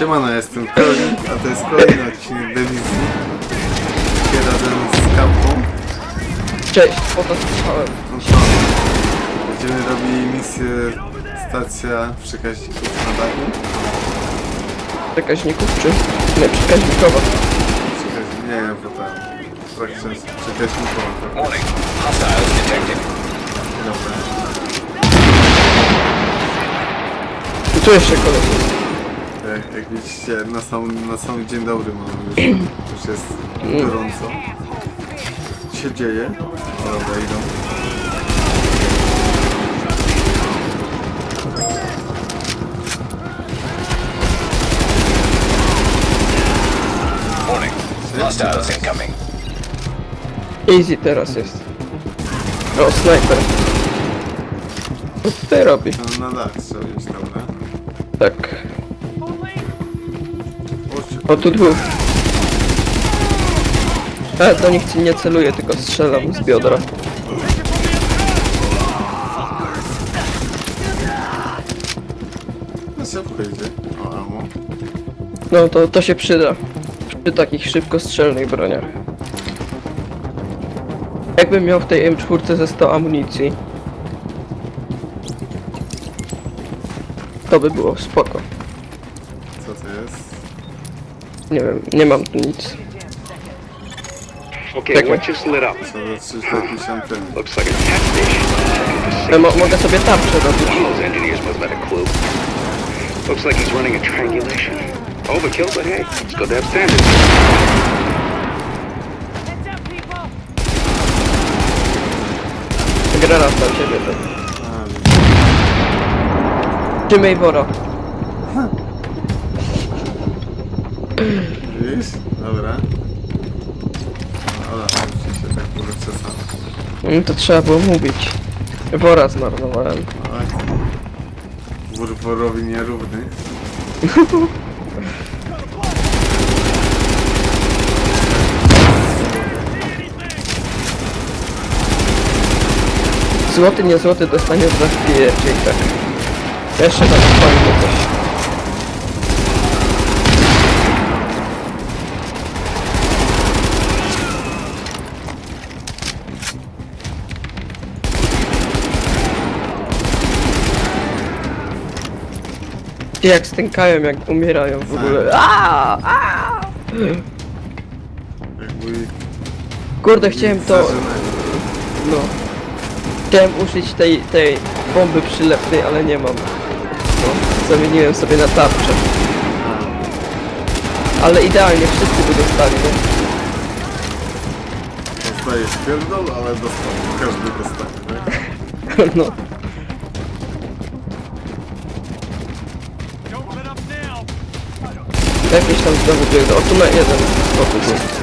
Siemano, jestem Koli, a to jest kolejny odcinek Dewizji. Dzisiaj razem z Kapką. Cześć, potem słyszałem. No to będziemy robili misję stacja przekaźników na dachu. Przekaźników czy? Nie, przekaźnikowa. Przekaźnik, nie wiem, bo tam frakcja przekaźnikowa. tak. Warning. Hostiles detected. Dobra. I tu jeszcze koleś jest. Jak, jak widzicie, na sam, na sam dzień dobry mamy już, już jest gorąco. Co się dzieje? O, dobra, idą. Warning. Hostiles incoming. Easy teraz jest. O, snajper. Co tutaj robi? No, na dach trzeba iść, dobra. Tak. O, tu dwóch. Ja do nich nie celuję, tylko strzelam z biodra. no szybko idzie. O, amo. No to, to się przyda. Przy takich szybkostrzelnych broniach. Jakbym miał w tej M4 ze 100 amunicji. To by było spoko. Co to jest? Nie wiem, nie mam tu nic. Okay, Czekaj. what just lit up? Trzeba dotrzeć do jakiejś anteny. Looks like a attack station. Ja mo mogę sobie tarczę robić. Those engineers must have had a clue. Looks like he's running a triangulation. Overkill, but hey, it's good to have standards. Granat tam się bierze. A, Trzymaj wora. Widzisz? Dobra. Ale musi się tak powyczesać. No to trzeba było mówić. Wora zmarnowałem. Oj. Wór worowi nierówny. Złoty, nie złoty dostaniesz za chwilę, czyli tak. Jeszcze tak fajnie coś. Jak stękają, jak umierają w ogóle. Aaaa! Aaaa! Jakby... Kurde, chciałem to... No. Chciałem użyć tej, tej bomby przylepnej, ale nie mam. No, zamieniłem sobie na tarczę. Ale idealnie, wszyscy by dostali, no. Dostaje pierdol, ale dostał. Każdy dostanie, tak? no. Jakieś tam znowu biegną. O, tu na jeden spokój jest.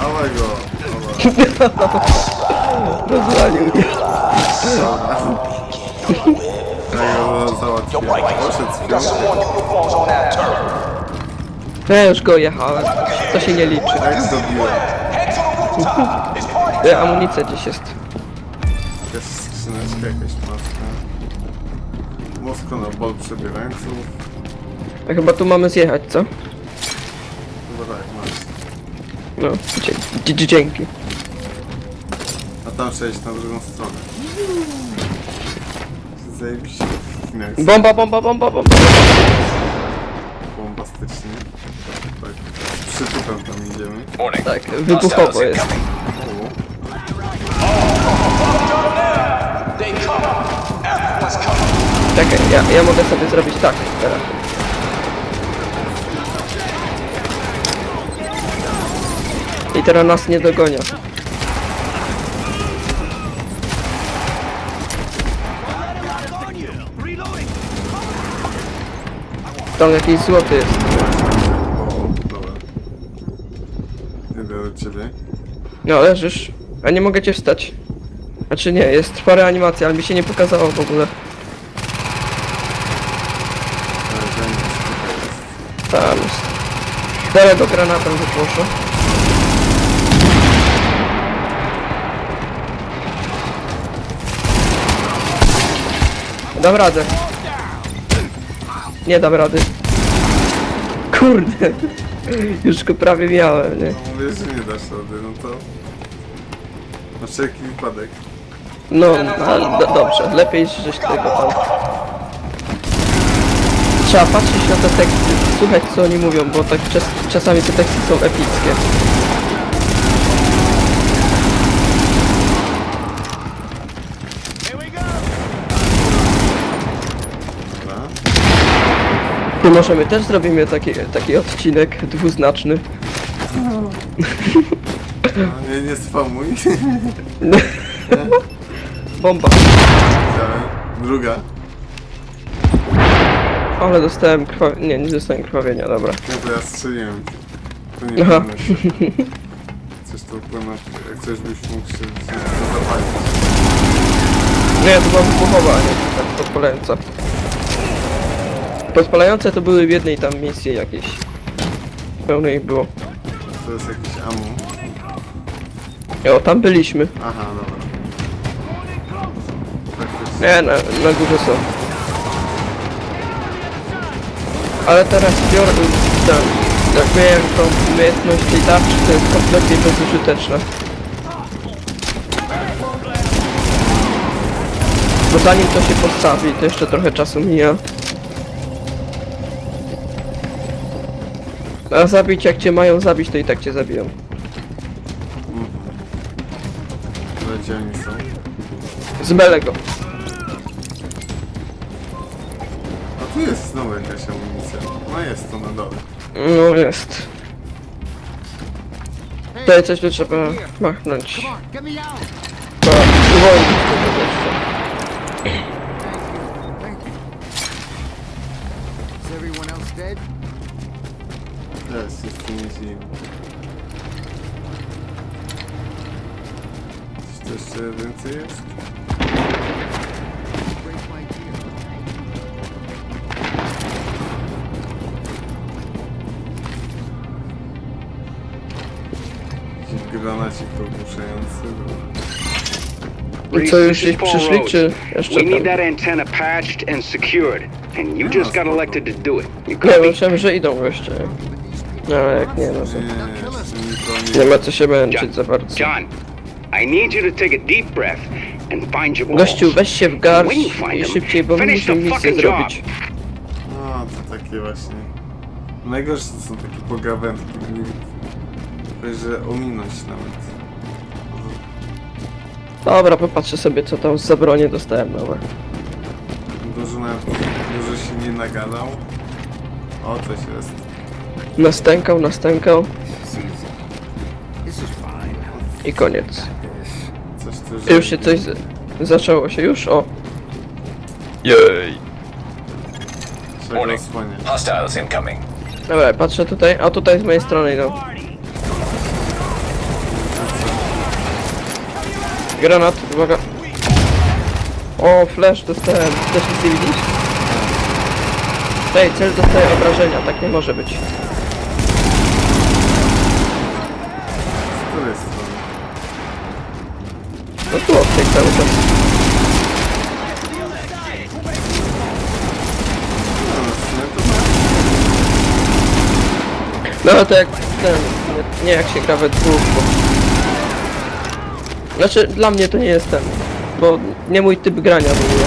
Dawaj go! Rozwalił mnie. Ja go załatwiłem. Poszedł z piątkiem. Ja już go jechałem. To się nie liczy. Tak zdobiłem. E, Amunicja gdzieś jest. Jakaś skrzyneczka, jakaś maska. Mosko na bol przebierańców. A chyba tu mamy zjechać, co? Chyba tak, masz. No, dzie- dzie- dzięki. A tam przejść na drugą stronę. Zajebiście Kinect. Bomba, bomba, bomba, bomba. Bombastycznie. Tak, przytupem tam idziemy. Warning. Tak, wybuchowo jest. incoming. Czekaj, ja, ja mogę sobie zrobić tak teraz. I teraz nas nie dogonia. Tam jakiś złoty jest. O, dobra. Idę do ciebie. No, leżysz. A nie mogę cię wstać. Znaczy nie, jest trwa reanimacja, ale mi się nie pokazało w ogóle. Ale to nie jest, tutaj jest. Tam jest. Dam radę. Nie dam rady. Kurde. Już go prawie miałem, nie? No mówię, że nie dasz rady, no to... Na wszelki wypadek. No, no do, dobrze. Lepiej, żeś tego tam... Trzeba patrzeć na te teksty, słuchać co oni mówią, bo tak czas, czasami te teksty są epickie. Dobra. To może my też zrobimy taki, taki odcinek dwuznaczny. No, nie, nie spamuj. Bomba. Druga. Ale dostałem krwawienia. Nie, nie dostałem krwawienia, dobra. Nie, to ja strzeliłem. To nie Aha. powinno się. Coś to wpłynąć, jak coś byś mógł się zapalić. Nie, to była wybuchowa, nie tak podpalająca. Podpalające to były w jednej tam misji jakiejś. Pełno ich było. To jest jakiś amu. O, tam byliśmy. Aha, dobra. Nie, na, na górze są. Ale teraz biorę ten, jak miałem tą umiejętność tej tarczy, to jest kompletnie bezużyteczna. Bo zanim to się postawi, to jeszcze trochę czasu mija. A zabić jak cię mają zabić, to i tak cię zabiją. Ale Gdzie oni są? Z Belego. A tu jest znowu jakaś amunicja. No jest to na dole. No jest. Tutaj coś tu trzeba machnąć. Trzeba uwolnić tego. Is everyone else dead? Jest, jest tu nic nie Coś tu jeszcze więcej jest? Granacik pogłuszający. I co, już Paul przyszli, czy jeszcze We need tam? that antenna patched and secured, and you just got elected to do it. You Nie, copy? myślałem, że idą jeszcze. No ale jak nie, no to Nie, nikogo nie nie ma co się męczyć za bardzo. John, I need you to take a deep breath and find your balls. Gościu, weź się w garść i szybciej, bo musimy misję zrobić. No, to takie właśnie. Najgorsze to są takie pogawędki. Powiedz, że ominąć nawet. Dobra, popatrzę sobie co tam z zabronie dostałem nowe. Dużo nawet, dużo się nie nagadał. O, coś jest. Nastękał, nastękał i koniec. Coś Już się coś z... zaczęło się już? O. Go Warning. Hostiles incoming. Dobra, patrzę tutaj, a tutaj z mojej strony idą. Granat, uwaga. O, flash dostałem. Też nic nie widzisz? Ej, cel dostaje obrażenia, tak nie może być. Z której? No tu tej cały czas. No. No to jak ten, nie, nie jak się gra we dwóch, bo... Znaczy, dla mnie to nie jest ten, bo nie mój typ grania w ogóle.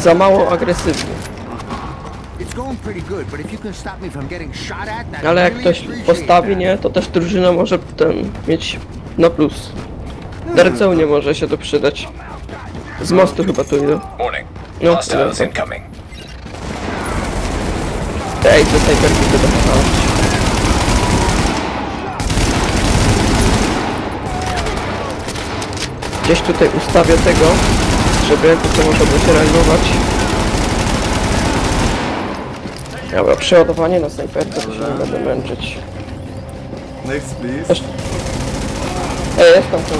Za mało agresywny. Ale jak ktoś postawi, nie, to też drużyna może ten mieć na plus. Darceł nie może się to przydać. Z mostu chyba tu idą. Warning. No, incoming. Ej, to snajperki to dostało. Gdzieś tutaj ustawię tego, żeby jak to można by się realizować. Dobra, przeładowanie na snajperce, to się nie będę męczyć. Next, please. Jeszcze- Ej, jest tam coś.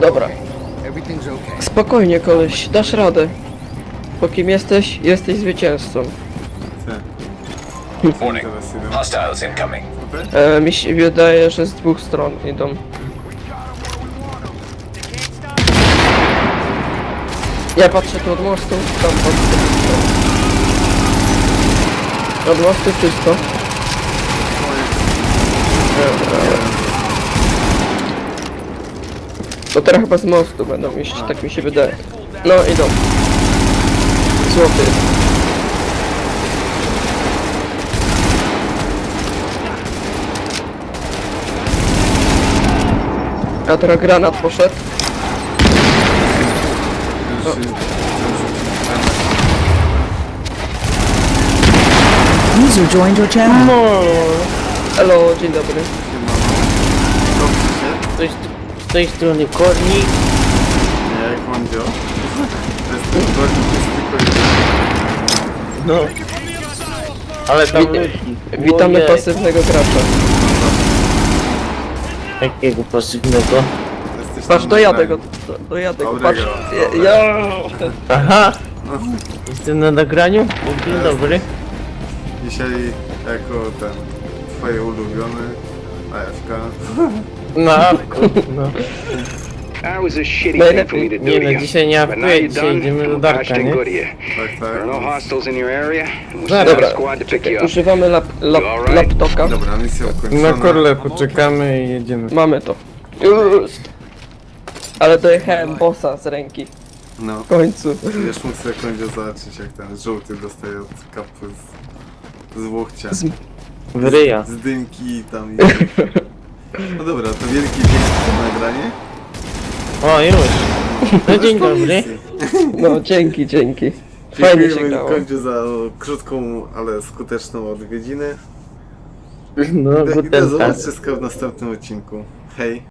Dobra, spokojnie koleś, dasz radę. Po kim jesteś, jesteś zwycięzcą. Warning. Hostiles incoming. E, mi się wydaje, że z dwóch stron idą. Ja patrzę tu od mostu, tam patrzę. Od mostu czysto. To teraz chyba z mostu będą iść, tak mi się wydaje. No idą. Złoty. A teraz granat poszedł. User joined your channel. No. Hello, dzień dobry. Dobrze się? Z tej, z tej strony kornik. Nie, jak Mandzio. To jest ten gornik, jest tylko. No. Ale tam Wit- ludzi. Witamy Ojej, pasywnego gracza. Jakiego pasywnego? Patrz, dojadę na go, do, dojadę go, patrz. dobrego. Aha! Jestem na nagraniu? Dzień dobry. Dzisiaj jako ten twoje ulubiony AFK. No, no. That was a shitty No i thing for me to do Nie to no, you. dzisiaj nie But now apuję, you're dzisiaj done, idziemy do Darka, nie? Tak, There are no tak. hostiles in your area, and we'll Dobra. send our squad to pick you up. Używamy lap, lap, You alright? laptoka. Dobra, misja Na ukończona. korle poczekamy i jedziemy. Mamy to. Just. Ale dojechałem bossa z ręki. No. W końcu. Wiesz, mógł sobie końcu zobaczyć jak ten żółty dostaje od kapy z, z łokcia. Z-. Z dynki i tam i... No dobra, to wielki dzięki za nagranie. O, już. No dzień dobry. No, dzięki, dzięki. Fajnie się Dziękujemy grało. końcu za krótką, ale skuteczną odwiedzinę. No, I do guten tag. zobaczenia w następnym odcinku. Hej!